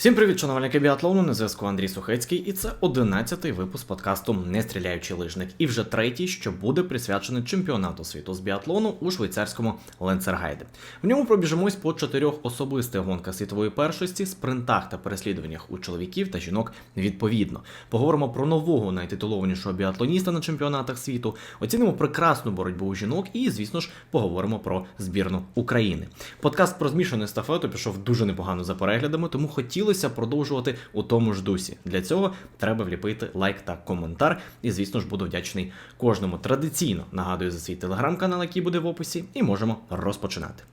Всім привіт, шанувальники біатлону. На зв'язку Андрій Сухецький, і це 11-й випуск подкасту Не стріляючий лижник. І вже третій, що буде присвячений чемпіонату світу з біатлону у швейцарському Ленцергайде. В ньому пробіжимось по чотирьох особистих гонках світової першості, спринтах та переслідуваннях у чоловіків та жінок відповідно. Поговоримо про нового найтитулованішого біатлоніста на чемпіонатах світу, оцінимо прекрасну боротьбу у жінок і, звісно ж, поговоримо про збірну України. Подкаст про змішану естафету пішов дуже непогано за переглядами, тому хотілося продовжувати у тому ж дусі. Для цього треба вліпити лайк та коментар. І, звісно ж, буду вдячний кожному. Традиційно нагадую за свій телеграм-канал, який буде в описі, і можемо розпочинати.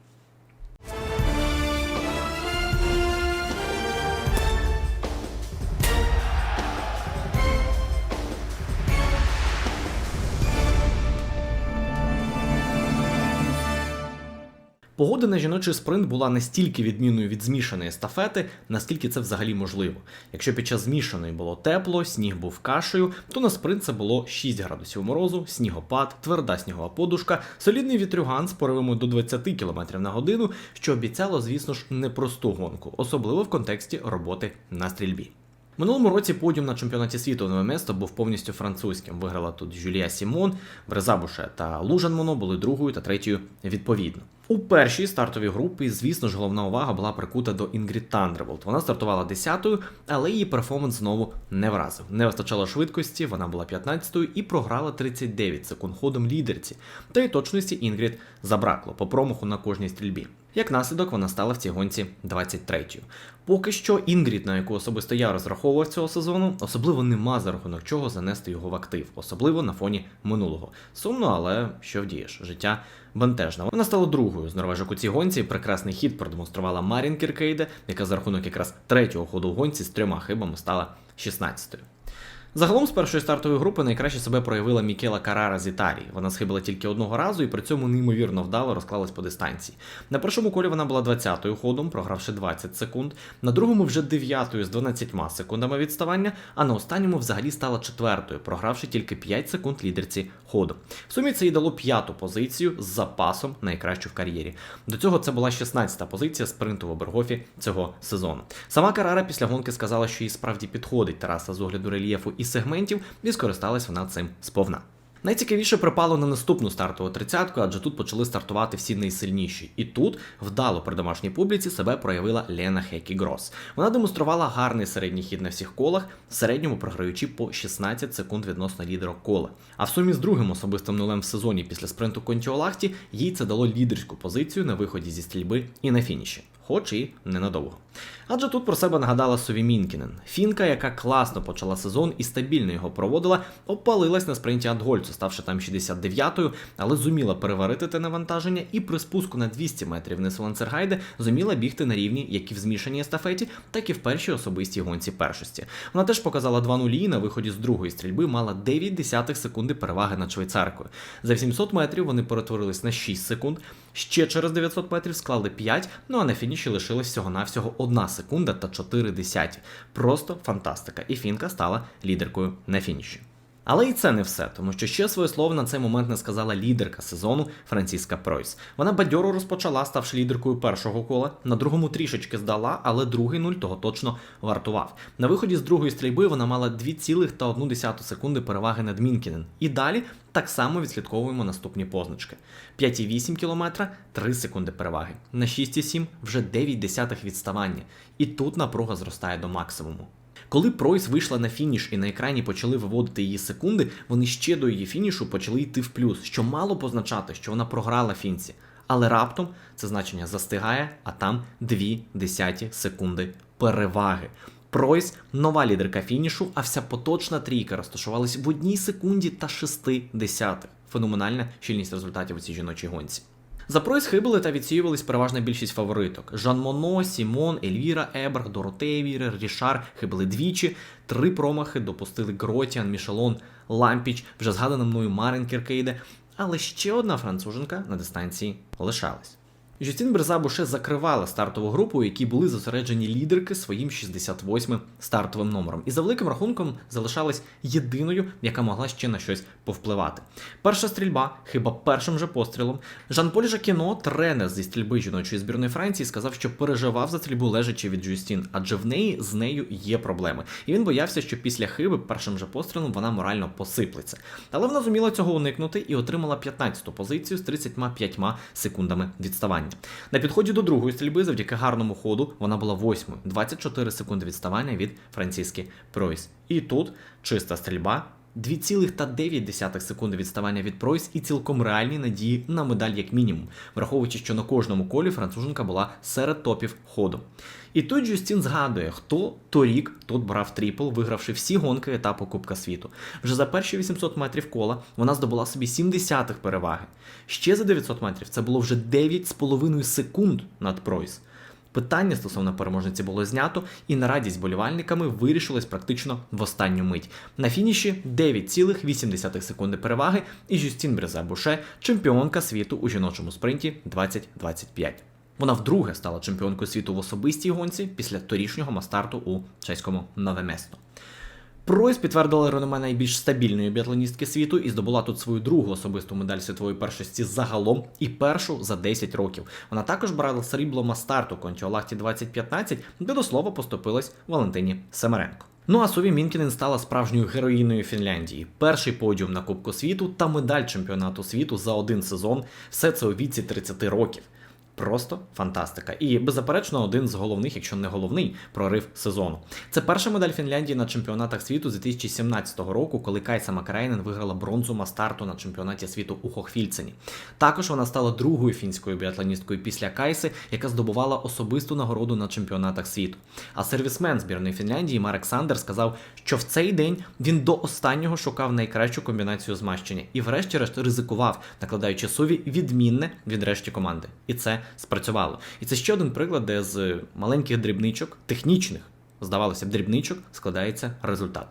Погода на жіночий спринт була настільки відмінною від змішаної естафети, наскільки це взагалі можливо. Якщо під час змішаної було тепло, сніг був кашею, то на спринт це було 6 градусів морозу, снігопад, тверда снігова подушка, солідний вітрюган з поривами до 20 км на годину, що обіцяло, звісно ж, непросту гонку, особливо в контексті роботи на стрільбі. Минулому році подіум на чемпіонаті світу нове место був повністю французьким. Виграла тут Жюлія Сімон, Брезабуше та Лужанмоно були другою та третьою відповідно. У першій стартовій групі, звісно ж, головна увага була прикута до Інгрід Тандерволд. Вона стартувала 10-ю, але її перформанс знову не вразив. Не вистачало швидкості, вона була 15-ю і програла 39 секунд ходом лідерці. Та й точності Інгрід забракло по промаху на кожній стрільбі. Як наслідок, вона стала в цій гонці 23-ю. Поки що Інгрід, на яку особисто я розраховував цього сезону, особливо нема за рахунок чого занести його в актив, особливо на фоні минулого. Сумно, але що вдієш, життя бентежне. Вона стала другою з норвежок у цій гонці. Прекрасний хід продемонструвала Марін Кіркейде, яка за рахунок якраз третього ходу в гонці з трьома хибами стала 16-ю. Загалом з першої стартової групи найкраще себе проявила Мікела Карара з Італії. Вона схибила тільки одного разу і при цьому неймовірно вдало розклалась по дистанції. На першому колі вона була 20-ю ходом, програвши 20 секунд. На другому вже 9-ю з 12 секундами відставання, а на останньому взагалі стала четвертою, програвши тільки 5 секунд лідерці ходу. В сумі це їй дало п'яту позицію з запасом найкращу в кар'єрі. До цього це була 16-та позиція спринту в Обергофі цього сезону. Сама Карара після гонки сказала, що їй справді підходить траса з огляду рельєфу і сегментів, і скористалась вона цим сповна. Найцікавіше припало на наступну стартову тридцятку, адже тут почали стартувати всі найсильніші. І тут вдало при домашній публіці себе проявила Лена Хекі Грос. Вона демонструвала гарний середній хід на всіх колах, в середньому програючи по 16 секунд відносно лідера кола. А в сумі з другим особистим нулем в сезоні після спринту Контіолахті їй це дало лідерську позицію на виході зі стрільби і на фініші. Хоч і ненадовго. Адже тут про себе нагадала Сові Мінкінен. Фінка, яка класно почала сезон і стабільно його проводила, опалилась на спринті Адгольцу, ставши там 69-ю, але зуміла переварити те навантаження і при спуску на 200 метрів вниз Ланцергайде зуміла бігти на рівні як і в змішаній естафеті, так і в першій особистій гонці першості. Вона теж показала 2 нулі і на виході з другої стрільби мала 9 десятих секунди переваги над швейцаркою. За 700 метрів вони перетворились на 6 секунд. Ще через 900 метрів склали 5, ну а на фініші лишилась всього-навсього 1 секунда та 4 десяті. Просто фантастика. І Фінка стала лідеркою на фініші. Але і це не все, тому що ще своє слово на цей момент не сказала лідерка сезону Франціска Пройс. Вона бадьоро розпочала, ставши лідеркою першого кола. На другому трішечки здала, але другий нуль того точно вартував. На виході з другої стрільби вона мала 2,1 секунди переваги над Мінкінен. І далі так само відслідковуємо наступні позначки: 5,8 км 3 секунди переваги. На 6,7 вже 9 десятих відставання. І тут напруга зростає до максимуму. Коли Пройс вийшла на фініш і на екрані почали виводити її секунди, вони ще до її фінішу почали йти в плюс, що мало позначати, що вона програла фінці. Але раптом це значення застигає, а там 2 десяті секунди переваги. Пройс нова лідерка фінішу, а вся поточна трійка розташувалась в одній секунді та 6 десятих. Феноменальна щільність результатів у цій жіночій гонці. За Пройс хибили та відсіювались переважна більшість фавориток. Жан Моно, Сімон, Ельвіра, Еберг, Доротея Вірер, Рішар хибили двічі, три промахи допустили Гротіан, Мішелон, Лампіч, вже згадана мною Марин Кіркейде, але ще одна француженка на дистанції лишалась. Жюстін Берзабуше закривала стартову групу, у якій були зосереджені лідерки своїм 68-м стартовим номером. І за великим рахунком залишалась єдиною, яка могла ще на щось повпливати. Перша стрільба, хіба першим же пострілом. Жан-Поль Жакіно, тренер зі стрільби жіночої збірної Франції, сказав, що переживав за стрільбу лежачи від Жюстін, адже в неї з нею є проблеми. І він боявся, що після хиби першим же пострілом вона морально посиплеться. Але вона зуміла цього уникнути і отримала 15-ту позицію з 35 секундами відставання. На підході до другої стрільби, завдяки гарному ходу, вона була восьмою, 24 секунди відставання від Франциски Пройс. І тут чиста стрільба. 2,9 секунди відставання від Пройс і цілком реальні надії на медаль як мінімум, враховуючи, що на кожному колі француженка була серед топів ходу. І тут Джустін згадує, хто торік тут брав тріпл, вигравши всі гонки етапу Кубка світу. Вже за перші 800 метрів кола вона здобула собі 70-х переваги. Ще за 900 метрів це було вже 9,5 секунд над Пройс. Питання стосовно переможниці було знято, і на радість болівальниками вирішилось практично в останню мить. На фініші 9,8 секунди переваги, і Жюстін Брезе Буше чемпіонка світу у жіночому спринті 2025. Вона вдруге стала чемпіонкою світу в особистій гонці після торішнього мастарту у чеському Нове Место. Пройс підтвердила реноме найбільш стабільної біатлоністки світу і здобула тут свою другу особисту медаль світової першості загалом і першу за 10 років. Вона також брала срібло мастарту Контіолахті 2015, де до слова поступилась Валентині Семеренко. Ну а Сові Мінкінен стала справжньою героїною Фінляндії. Перший подіум на Кубку світу та медаль чемпіонату світу за один сезон. Все це у віці 30 років. Просто фантастика. І беззаперечно один з головних, якщо не головний, прорив сезону. Це перша медаль Фінляндії на чемпіонатах світу з 2017 року, коли Кайса Макарайнен виграла бронзу мастарту на чемпіонаті світу у Хохфільцені. Також вона стала другою фінською біатлоністкою після Кайси, яка здобувала особисту нагороду на чемпіонатах світу. А сервісмен збірної Фінляндії Марек Сандер сказав, що в цей день він до останнього шукав найкращу комбінацію змащення і, врешті-решт, ризикував, накладаючи сові відмінне від решті команди. І це спрацювало. І це ще один приклад, де з маленьких дрібничок, технічних, здавалося б, дрібничок, складається результат.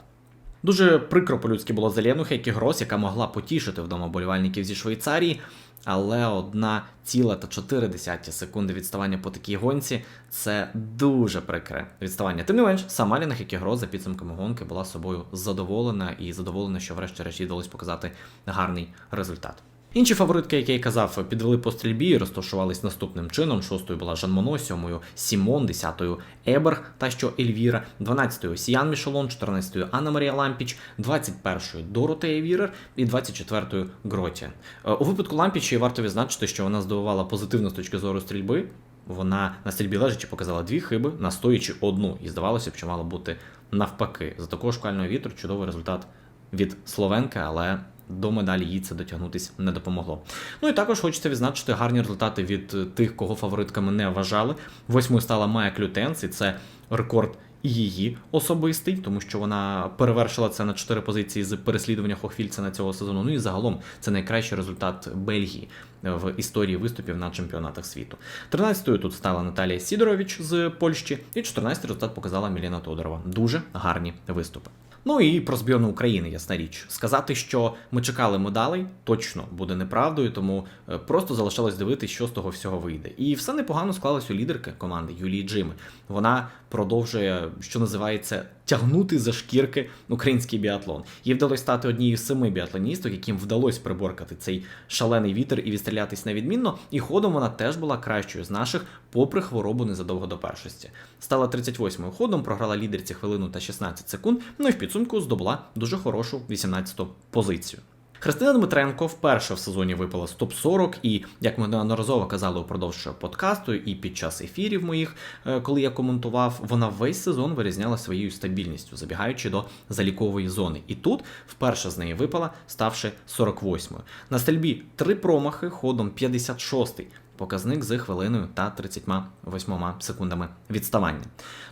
Дуже прикро по-людськи було за Лену Хейкі Грос, яка могла потішити вдома болівальників зі Швейцарії, але одна ціла та 4 секунди відставання по такій гонці це дуже прикре відставання. Тим не менш, сама Ліна Хейкі Грос за підсумками гонки була собою задоволена і задоволена, що врешті-решт їй вдалося показати гарний результат. Інші фаворитки, як я й казав, підвели по стрільбі і розташувались наступним чином. Шостою була Жан Моно, сьомою Сімон, десятою Ебер, та що Ельвіра, дванадцятою Сіян Мішелон, чотирнадцятою Анна Марія Лампіч, двадцять першою Доротея Вірер і двадцять четвертою Гротія. Е, У випадку Лампічі варто відзначити, що вона здобувала позитивно з точки зору стрільби. Вона на стрільбі лежачі показала дві хиби, настоючи одну, і здавалося б, що мало бути навпаки. За такого шквального вітру чудовий результат від Словенка, але до медалі їй це дотягнутися не допомогло. Ну і також хочеться відзначити гарні результати від тих, кого фаворитками не вважали. Восьмою стала Майя Клютенс, і це рекорд її особистий, тому що вона перевершила це на 4 позиції з переслідування Хохвільця на цього сезону. Ну і загалом це найкращий результат Бельгії в історії виступів на чемпіонатах світу. 13-ю тут стала Наталія Сідорович з Польщі, і 14-й результат показала Міліна Тодорова. Дуже гарні виступи. Ну і про збірну України, ясна річ. Сказати, що ми чекали медалей, точно буде неправдою, тому е, просто залишалось дивитися, що з того всього вийде. І все непогано склалось у лідерки команди Юлії Джими. Вона продовжує, що називається, тягнути за шкірки український біатлон. Їй вдалося стати однією з семи біатлоністок, яким вдалося приборкати цей шалений вітер і відстрілятись невідмінно. І ходом вона теж була кращою з наших, попри хворобу незадовго до першості. Стала 38-ю ходом, програла лідерці хвилину та 16 секунд. Ну і в підсумку здобула дуже хорошу 18-ту позицію. Христина Дмитренко вперше в сезоні випала з топ 40 і, як ми неодноразово казали упродовж подкасту, і під час ефірів моїх, е, коли я коментував, вона весь сезон вирізняла своєю стабільністю, забігаючи до залікової зони. І тут вперше з неї випала, ставши 48-ю. На стрільбі три промахи ходом 56-й. Показник з хвилиною та 38 секундами відставання.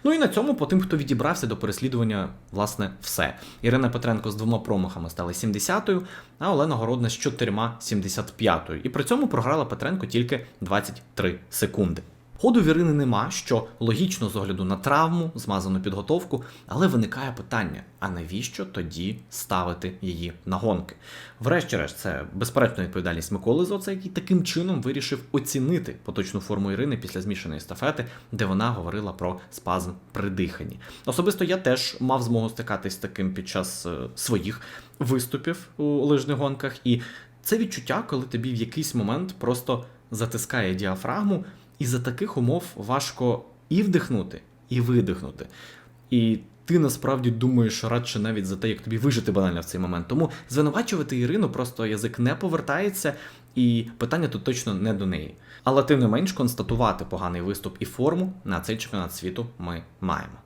Ну і на цьому, по тим, хто відібрався до переслідування, власне, все. Ірина Петренко з двома промахами стала 70-ю, а Олена Городна з чотирма 75-ю. І при цьому програла Петренко тільки 23 секунди. Ходу вірини нема, що логічно з огляду на травму, змазану підготовку, але виникає питання: а навіщо тоді ставити її на гонки? Врешті-решт, це безперечна відповідальність Миколи Зоца, який таким чином вирішив оцінити поточну форму Ірини після змішаної естафети, де вона говорила про спазм при диханні. Особисто я теж мав змогу стикатись таким під час е, своїх виступів у лижних гонках, і це відчуття, коли тобі в якийсь момент просто затискає діафрагму, і за таких умов важко і вдихнути, і видихнути. І ти насправді думаєш радше навіть за те, як тобі вижити банально в цей момент. Тому звинувачувати Ірину просто язик не повертається, і питання тут точно не до неї. Але тим не менш констатувати поганий виступ і форму на цей чемпіонат світу ми маємо.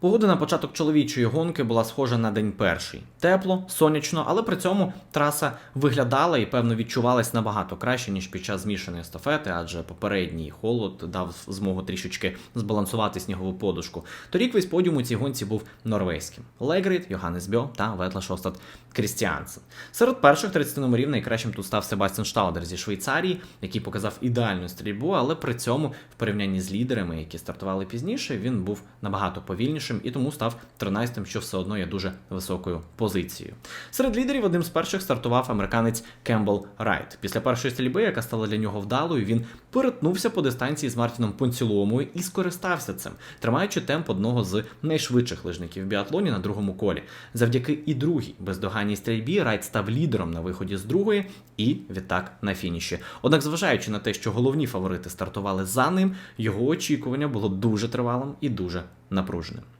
Погода на початок чоловічої гонки була схожа на день перший. Тепло, сонячно, але при цьому траса виглядала і, певно, відчувалась набагато краще, ніж під час змішаної естафети, адже попередній холод дав змогу трішечки збалансувати снігову подушку. Торік весь подіум у цій гонці був норвезьким: Легрід, Йоганнес Бьо та Ветла Шостад Крістіансен. Серед перших 30 номерів найкращим тут став Себастьян Штаудер зі Швейцарії, який показав ідеальну стрільбу, але при цьому в порівнянні з лідерами, які стартували пізніше, він був набагато повільнішим і тому став 13-тим, що все одно є дуже високою позицією. Серед лідерів одним з перших стартував американець Кембл Райт. Після першої стрільби, яка стала для нього вдалою, він перетнувся по дистанції з Мартіном Понціломою і скористався цим, тримаючи темп одного з найшвидших лижників в біатлоні на другому колі. Завдяки і другій бездоганній стрільбі Райт став лідером на виході з другої і відтак на фініші. Однак, зважаючи на те, що головні фаворити стартували за ним, його очікування було дуже тривалим і дуже напруженим.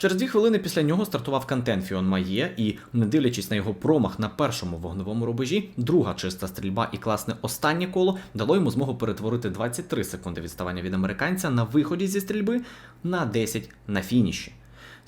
Через дві хвилини після нього стартував Кантен Фіон Має, і, не дивлячись на його промах на першому вогневому рубежі, друга чиста стрільба і класне останнє коло дало йому змогу перетворити 23 секунди відставання від американця на виході зі стрільби на 10 на фініші.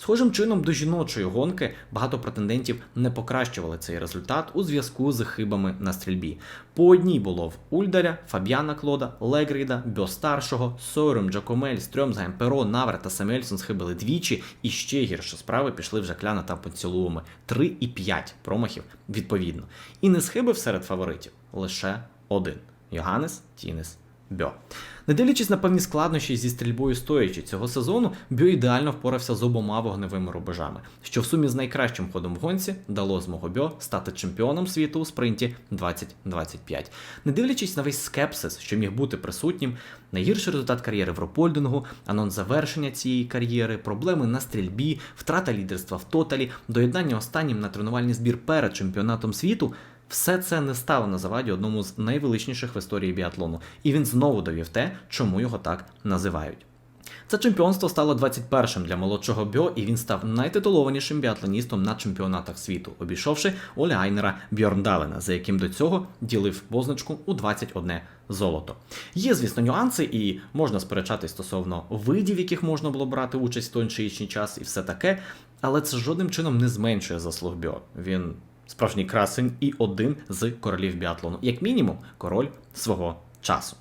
Схожим чином до жіночої гонки багато претендентів не покращували цей результат у зв'язку з хибами на стрільбі. По одній було в Ульдаря, Фабіана Клода, Легріда, Бьо старшого, Сойрем, Джакомель, Стрьомзгайм, Перо, Навер та Самельсон схибили двічі, і ще гірше справи пішли вже кляна та поцілуями. 3 і 5 промахів відповідно. І не схибив серед фаворитів лише один Йоганнес Тінес Бьо. Не дивлячись на певні складнощі зі стрільбою стоячи цього сезону, Бьо ідеально впорався з обома вогневими рубежами, що в сумі з найкращим ходом в гонці дало змогу Бьо стати чемпіоном світу у спринті 2025. Не дивлячись на весь скепсис, що міг бути присутнім, найгірший результат кар'єри в Ропольдингу, анонс завершення цієї кар'єри, проблеми на стрільбі, втрата лідерства в тоталі, доєднання останнім на тренувальний збір перед чемпіонатом світу. Все це не стало на заваді одному з найвеличніших в історії біатлону, і він знову довів те, чому його так називають. Це чемпіонство стало 21-м для молодшого Бьо, і він став найтитулованішим біатлоністом на чемпіонатах світу, обійшовши Оля Айнера Бьорндалена, за яким до цього ділив позначку у 21 золото. Є, звісно, нюанси, і можна сперечати стосовно видів, яких можна було брати участь в той чи інший час, і все таке, але це жодним чином не зменшує заслуг Бьо. Він справжній красень і один з королів біатлону, як мінімум, король свого часу.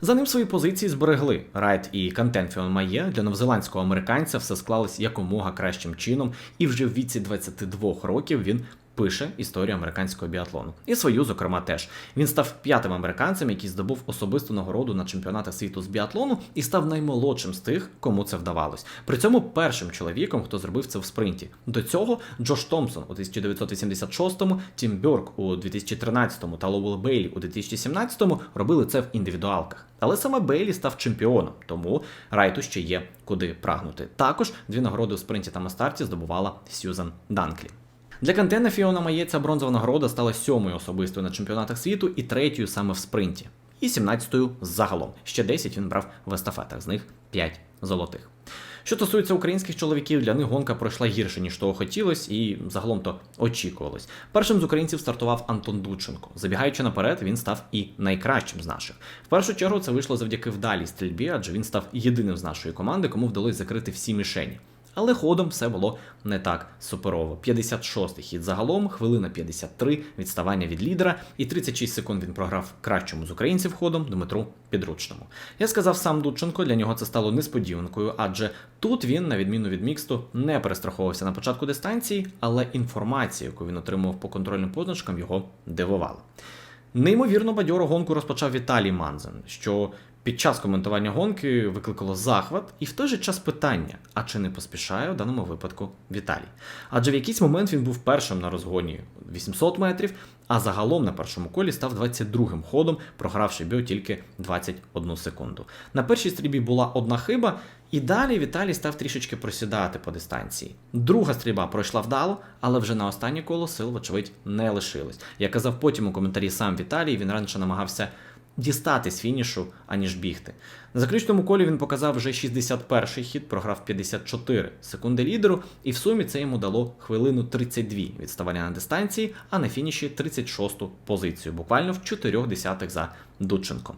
За ним свої позиції зберегли Райт і Кантенфіон Має. Для новозеландського американця все склалось якомога кращим чином, і вже в віці 22 років він пише історію американського біатлону. І свою, зокрема, теж. Він став п'ятим американцем, який здобув особисту нагороду на чемпіонатах світу з біатлону, і став наймолодшим з тих, кому це вдавалось. При цьому першим чоловіком, хто зробив це в спринті. До цього Джош Томпсон у 1986-му, Тім Бьорк у 2013-му та Лоуел Бейлі у 2017-му робили це в індивідуалках. Але саме Бейлі став чемпіоном, тому Райту ще є куди прагнути. Також дві нагороди у спринті та мастарті здобувала Сьюзан Данклі. Для Кантена Фіона Має ця бронзова нагорода стала сьомою особистою на чемпіонатах світу і третьою саме в спринті. І 17-ю загалом. Ще 10 він брав в естафетах, з них 5 золотих. Що стосується українських чоловіків, для них гонка пройшла гірше, ніж того хотілось, і загалом то очікувалось. Першим з українців стартував Антон Дученко. Забігаючи наперед, він став і найкращим з наших. В першу чергу це вийшло завдяки вдалій стрільбі, адже він став єдиним з нашої команди, кому вдалося закрити всі мішені. Але ходом все було не так суперово. 56-й хід загалом, хвилина 53, відставання від лідера, і 36 секунд він програв кращому з українців ходом Дмитру Підручному. Я сказав сам Дудченко, для нього це стало несподіванкою, адже тут він, на відміну від міксту, не перестраховувався на початку дистанції, але інформація, яку він отримував по контрольним позначкам, його дивувала. Неймовірно бадьоро гонку розпочав Віталій Манзен, що під час коментування гонки викликало захват і в той же час питання: а чи не поспішає у даному випадку Віталій? Адже в якийсь момент він був першим на розгоні 800 метрів, а загалом на першому колі став 22-м ходом, програвши біо тільки 21 секунду. На першій стрільбі була одна хиба, і далі Віталій став трішечки просідати по дистанції. Друга стрільба пройшла вдало, але вже на останнє коло сил, вочевидь, не лишилось. Як казав потім у коментарі сам Віталій, він раніше намагався дістати з фінішу, аніж бігти. На заключному колі він показав вже 61-й хід, програв 54 секунди лідеру, і в сумі це йому дало хвилину 32 відставання на дистанції, а на фініші 36-ту позицію, буквально в 4 десятих за Дудченком.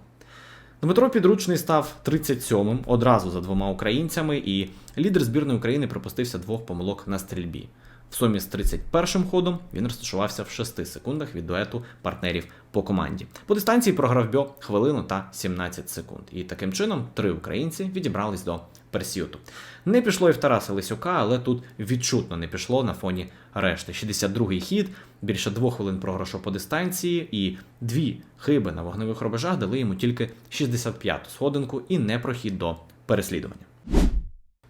Дмитро Підручний став 37-м одразу за двома українцями, і лідер збірної України припустився двох помилок на стрільбі. В сумі з 31-м ходом він розташувався в 6 секундах від дуету партнерів по команді. По дистанції програв Бьо хвилину та 17 секунд. І таким чином три українці відібрались до персіюту. Не пішло і в Тараса Лисюка, але тут відчутно не пішло на фоні решти. 62-й хід, більше двох хвилин програшу по дистанції, і дві хиби на вогневих рубежах дали йому тільки 65-ту сходинку і не прохід до переслідування.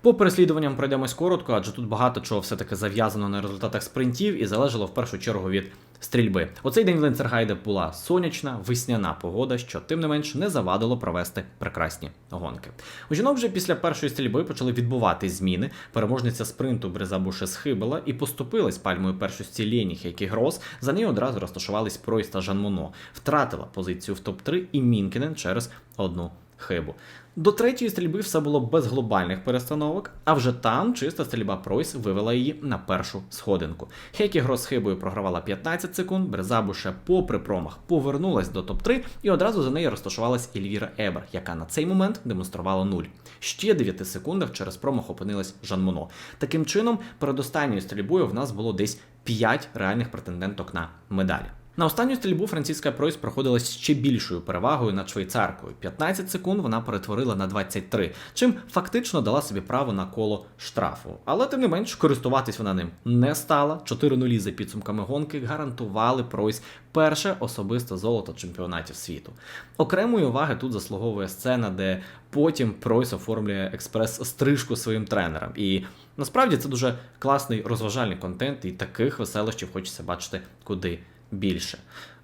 По переслідуванням пройдемось коротко, адже тут багато чого все-таки зав'язано на результатах спринтів і залежало в першу чергу від стрільби. У цей день в Ленцергайде була сонячна, весняна погода, що тим не менш не завадило провести прекрасні гонки. У жінок вже після першої стрільби почали відбувати зміни. Переможниця спринту Бреза Буше схибила і поступилась пальмою першості Лєніх, як і Грос. За нею одразу розташувались Пройс та Жан Моно. Втратила позицію в топ-3 і Мінкінен через одну хибу. До третьої стрільби все було без глобальних перестановок, а вже там чиста стрільба Пройс вивела її на першу сходинку. Хейкі Грос хибою програвала 15 секунд, Брезабуше, попри промах, повернулась до топ-3 і одразу за нею розташувалась Ельвіра Ебер, яка на цей момент демонструвала 0. Ще 9 секундах через промах опинилась Жан Моно. Таким чином, перед останньою стрільбою в нас було десь 5 реальних претенденток на медалі. На останню стрільбу Франціска Пройс проходила ще більшою перевагою над швейцаркою. 15 секунд вона перетворила на 23, чим фактично дала собі право на коло штрафу. Але тим не менш користуватись вона ним не стала. 4 нулі за підсумками гонки гарантували Пройс перше особисте золото чемпіонатів світу. Окремої уваги тут заслуговує сцена, де потім Пройс оформлює експрес-стрижку своїм тренерам. І насправді це дуже класний розважальний контент, і таких веселощів хочеться бачити куди більше.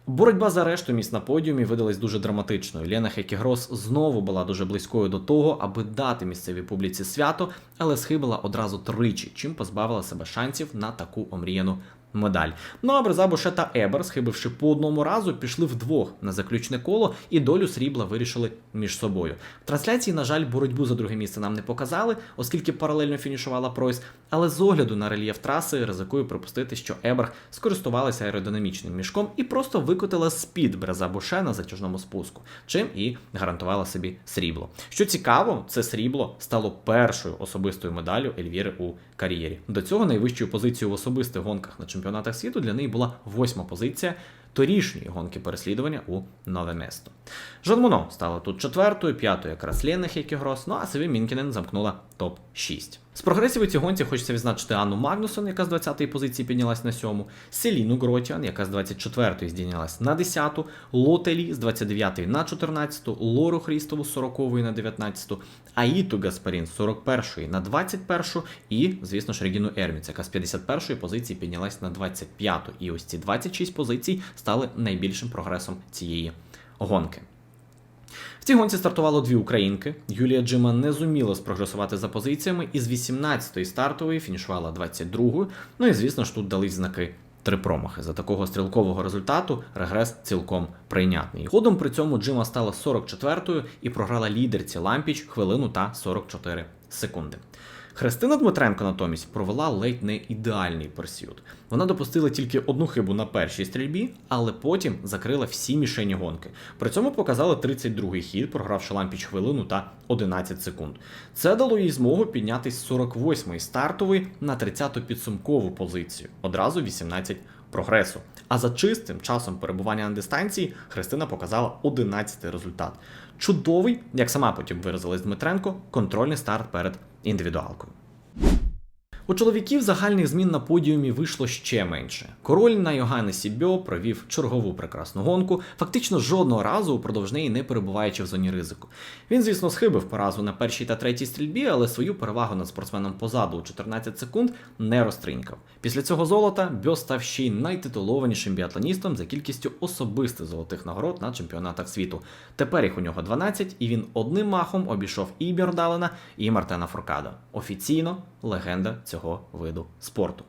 Боротьба за решту місць на подіумі видалась дуже драматичною. Лена Хекігрос знову була дуже близькою до того, аби дати місцевій публіці свято, але схибила одразу тричі, чим позбавила себе шансів на таку омріяну медаль. Ну а Брезабуше та Ебер, схибивши по одному разу, пішли вдвох на заключне коло і долю срібла вирішили між собою. В трансляції, на жаль, боротьбу за друге місце нам не показали, оскільки паралельно фінішувала Пройс. Але з огляду на рельєф траси ризикую припустити, що Еберг скористувалася аеродинамічним мішком і просто викотила з-під Брезабуше на затяжному спуску, чим і гарантувала собі срібло. Що цікаво, це срібло стало першою особистою медаллю Ельвіри у кар'єрі. До цього найвищою позицією в особистих гонках на чемпіонатах світу для неї була восьма позиція торішньої гонки переслідування у нове місто. Жан Моно стала тут четвертою, п'ятою якраз Лєна Хейкігрос, ну а Севі Мінкінен замкнула топ-6. З прогресів у цій гонці хочеться відзначити Анну Магнусон, яка з 20-ї позиції піднялась на 7, Селіну Гротіан, яка з 24-ї здійнялась на 10-ту, Лотелі з 29-ї на 14-ту, Лору Хрістову з 40-ї на 19-ту, Аїту Гаспарін з 41-ї на 21-шу і, звісно ж, Регіну Ерміц, яка з 51-ї позиції піднялась на 25-ту. І ось ці 26 позицій стали найбільшим прогресом цієї гонки. В цій гонці стартувало дві українки. Юлія Джима не зуміла спрогресувати за позиціями і з 18-ї стартової фінішувала 22-ю. Ну і звісно ж тут дались знаки. Три промахи за такого стрілкового результату регрес цілком прийнятний. Ходом при цьому Джима стала 44-ю і програла лідерці Лампіч хвилину та 44 секунди. Христина Дмитренко натомість провела ледь не ідеальний персіют. Вона допустила тільки одну хибу на першій стрільбі, але потім закрила всі мішені гонки. При цьому показала 32-й хід, програвши лампіч хвилину та 11 секунд. Це дало їй змогу піднятись з 48-ї стартової на 30-ту підсумкову позицію. Одразу 18 прогресу. А за чистим часом перебування на дистанції Христина показала 11-й результат. Чудовий, як сама потім виразилась Дмитренко, контрольний старт перед індивідуалкою. У чоловіків загальних змін на подіумі вийшло ще менше. Король на Йоганнесі Бьо провів чергову прекрасну гонку, фактично жодного разу упродовж неї не перебуваючи в зоні ризику. Він, звісно, схибив поразу на першій та третій стрільбі, але свою перевагу над спортсменом позаду у 14 секунд не розтринькав. Після цього золота Бьо став ще й найтитулованішим біатлоністом за кількістю особистих золотих нагород на чемпіонатах світу. Тепер їх у нього 12, і він одним махом обійшов і Бьордалена, і Мартена Фуркадо. Офіційно легенда цього виду спорту.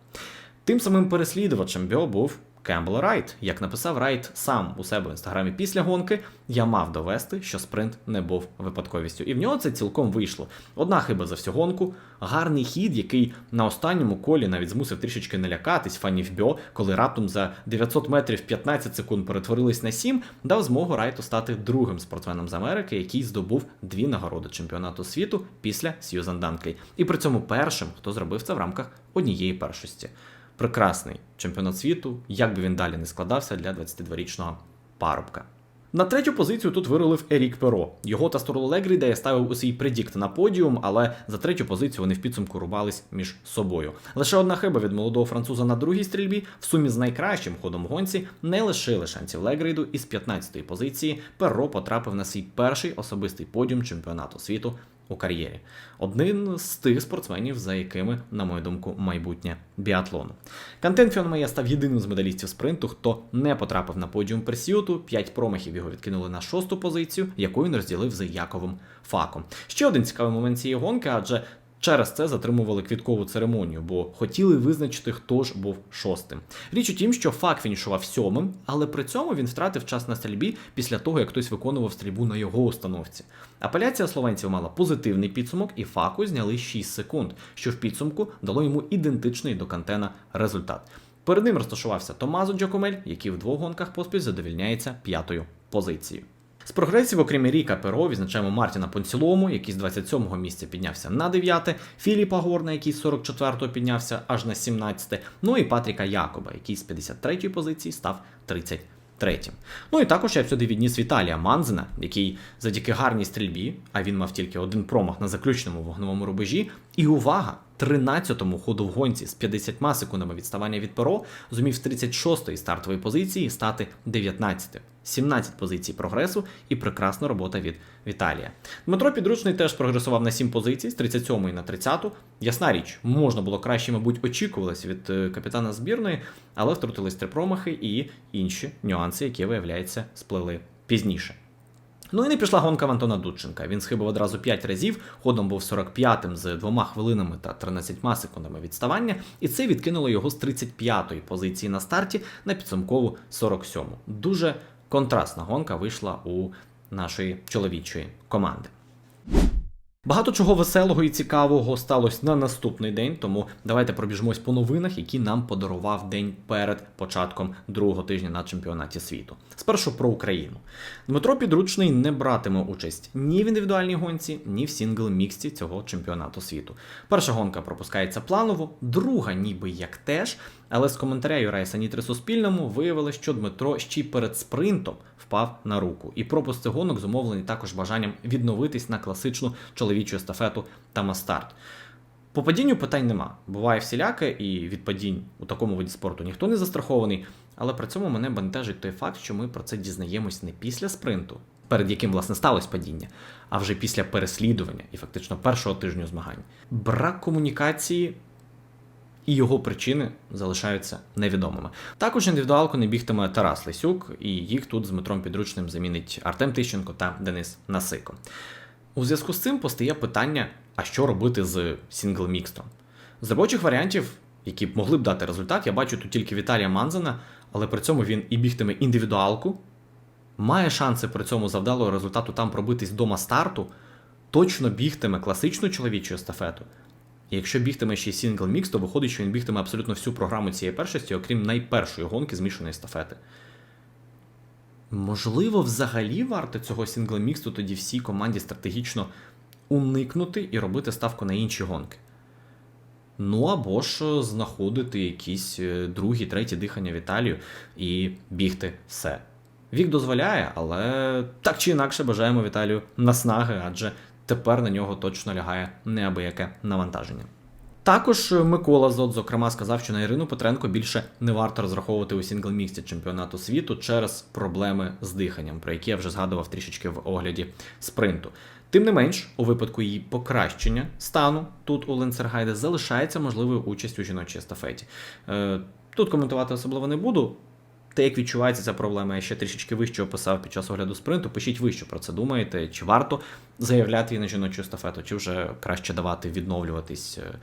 Тим самим переслідувачем Бьо був Кембл Райт. Як написав Райт сам у себе в інстаграмі після гонки, я мав довести, що спринт не був випадковістю. І в нього це цілком вийшло. Одна хиба за всю гонку, гарний хід, який на останньому колі навіть змусив трішечки налякатись фанів Бьо, коли раптом за 900 метрів 15 секунд перетворились на 7, дав змогу Райту стати другим спортсменом з Америки, який здобув дві нагороди чемпіонату світу після Сьюзан Данклey. І при цьому першим, хто зробив це в рамках однієї першості прекрасний чемпіонат світу, як би він далі не складався для 22-річного парубка. На третю позицію тут вирулив Ерік Перо. Його та Стороло Легріда я ставив у свій предікт на подіум, але за третю позицію вони в підсумку рубались між собою. Лише одна хиба від молодого француза на другій стрільбі в сумі з найкращим ходом гонці не лишили шансів Легріду, і з 15-ї позиції Перо потрапив на свій перший особистий подіум чемпіонату світу у кар'єрі. Один з тих спортсменів, за якими, на мою думку, майбутнє біатлону. Кантен Фіонмея став єдиним з медалістів спринту, хто не потрапив на подіум персіуту. П'ять промахів його відкинули на шосту позицію, яку він розділив з Яковом Факом. Ще один цікавий момент цієї гонки, адже Через це затримували квіткову церемонію, бо хотіли визначити, хто ж був шостим. Річ у тім, що фак фінішував сьомим, але при цьому він втратив час на стрільбі після того, як хтось виконував стрільбу на його установці. Апеляція словенців мала позитивний підсумок, і факу зняли 6 секунд, що в підсумку дало йому ідентичний до кантена результат. Перед ним розташувався Томазо Джакомель, який в двох гонках поспіль задовільняється п'ятою позицією. З прогресів, окрім Ріка Перо, відзначаємо Мартіна Понцілому, який з 27-го місця піднявся на 9, Філіпа Горна, який з 44-го піднявся аж на 17, ну і Патріка Якоба, який з 53-ї позиції став 33. Ну і також я сюди відніс Віталія Манзена, який завдяки гарній стрільбі, а він мав тільки один промах на заключному вогневому рубежі. І увага! 13-му ходу в гонці з 50 секундами відставання від перо зумів з 36-ї стартової позиції стати 19 17 позицій прогресу і прекрасна робота від Віталія. Дмитро Підручний теж прогресував на 7 позицій з 37-ї на 30-ту. Ясна річ, можна було краще, мабуть, очікувалось від е, капітана збірної, але втрутились три промахи і інші нюанси, які, виявляється, сплили пізніше. Ну і не пішла гонка в Антона Дудченка. Він схибив одразу 5 разів, ходом був 45-м з 2 хвилинами та 13 секундами відставання, і це відкинуло його з 35-ї позиції на старті на підсумкову 47-му. Дуже контрастна гонка вийшла у нашої чоловічої команди. Багато чого веселого і цікавого сталося на наступний день, тому давайте пробіжмось по новинах, які нам подарував день перед початком другого тижня на чемпіонаті світу. Спершу про Україну. Дмитро Підручний не братиме участь ні в індивідуальній гонці, ні в сингл-міксті цього чемпіонату світу. Перша гонка пропускається планово, друга, ніби як теж. Але з коментаря Юрая Санітри Суспільному виявилось, що Дмитро ще й перед спринтом впав на руку. І пропуск цих гонок зумовлений також бажанням відновитись на класичну чоловічу естафету та мастарт. По падінню питань нема. Буває всіляке, і від падінь у такому виді спорту ніхто не застрахований. Але при цьому мене бентежить той факт, що ми про це дізнаємось не після спринту, перед яким власне сталося падіння, а вже після переслідування і фактично першого тижню змагань. Брак комунікації і його причини залишаються невідомими. Також індивідуалку не бігтиме Тарас Лисюк, і їх тут з Дмитром Підручним замінить Артем Тищенко та Денис Насико. У зв'язку з цим постає питання: а що робити з сінгл-мікстом? З робочих варіантів, які б могли б дати результат, я бачу тут тільки Віталія Манзена, але при цьому він і бігтиме індивідуалку, має шанси при цьому завдалого результату там пробитись дома старту, точно бігтиме класичну чоловічу естафету. І якщо бігтиме ще сінгл мікс, то виходить, що він бігтиме абсолютно всю програму цієї першості, окрім найпершої гонки змішаної естафети. Можливо, взагалі варто цього сінгл міксту тоді всій команді стратегічно уникнути і робити ставку на інші гонки. Ну або ж знаходити якісь е, другі, треті дихання в Італію і бігти все. Вік дозволяє, але так чи інакше бажаємо Віталію наснаги, адже тепер на нього точно лягає неабияке навантаження. Також е, Микола Зод, зокрема, сказав, що на Ірину Петренко більше не варто розраховувати у сінглміксі чемпіонату світу через проблеми з диханням, про які я вже згадував трішечки в огляді спринту. Тим не менш, у випадку її покращення стану тут у Ленцергайде залишається можливою участь у жіночій естафеті. Е, Тут коментувати особливо не буду. Те, як відчувається ця проблема, я ще трішечки вище описав під час огляду спринту. Пишіть ви, про це думаєте, чи варто заявляти її на жіночу естафету, чи вже краще давати відновлюватись е,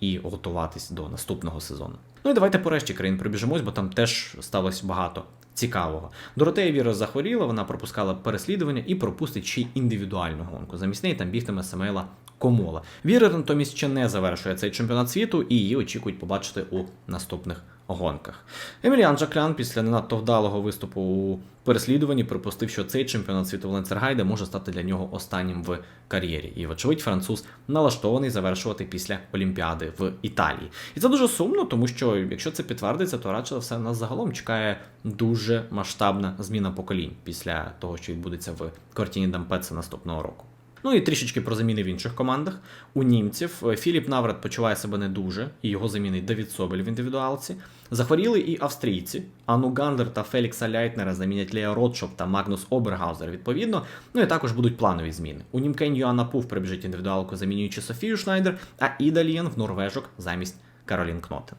і готуватись до наступного сезону. Ну і давайте по решті країн прибіжимось, бо там теж сталося багато цікавого. Доротея Віра захворіла, вона пропускала переслідування і пропустить ще й індивідуальну гонку. Замість неї там бігтиме Самейла Комола. Віра натомість ще не завершує цей чемпіонат світу і її очікують побачити у наступних гонках. Еміліан Жаклян після не надто вдалого виступу у переслідуванні припустив, що цей чемпіонат світу в Ленцергайде може стати для нього останнім в кар'єрі. І, вочевидь, француз налаштований завершувати після Олімпіади в Італії. І це дуже сумно, тому що якщо це підтвердиться, то радше все нас загалом чекає дуже масштабна зміна поколінь після того, що відбудеться в Кортіні Дампеце наступного року. Ну і трішечки про заміни в інших командах. У німців е, Філіп Наврат почуває себе не дуже, і його замінить Давід Собель в індивідуалці. Захворіли і австрійці. Ану Гандер та Фелікса Ляйтнера замінять Лео Ротшоп та Магнус Обергаузер відповідно. Ну і також будуть планові зміни. У Німкен Йоанна Пув прибіжить індивідуалку, замінюючи Софію Шнайдер, а Іда Лієн в норвежок замість Каролін Кнотен.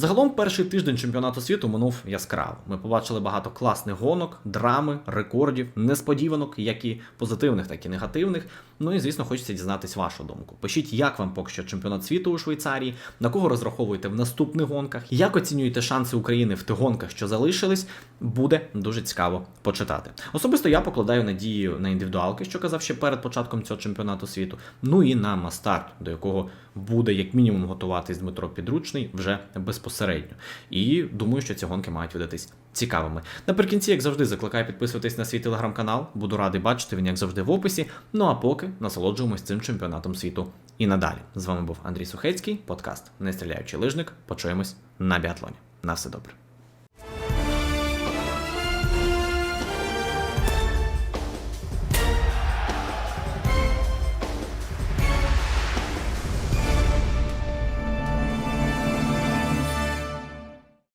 Загалом перший тиждень чемпіонату світу минув яскраво. Ми побачили багато класних гонок, драми, рекордів, несподіванок, як і позитивних, так і негативних. Ну і звісно, хочеться дізнатись вашу думку. Пишіть, як вам поки що чемпіонат світу у Швейцарії, на кого розраховуєте в наступних гонках, як оцінюєте шанси України в тих гонках, що залишились, буде дуже цікаво почитати. Особисто я покладаю надію на індивідуалки, що казав ще перед початком цього чемпіонату світу. Ну і на мастарт, до якого буде як мінімум готуватись Дмитро Підручний вже безпосередньо. І думаю, що ці гонки мають видатись цікавими. Наприкінці, як завжди, закликаю підписуватись на свій телеграм-канал. Буду радий бачити він, як завжди, в описі. Ну а поки насолоджуємось цим чемпіонатом світу і надалі. З вами був Андрій Сухецький, подкаст Не стріляючий лижник. Почуємось на біатлоні. На все добре.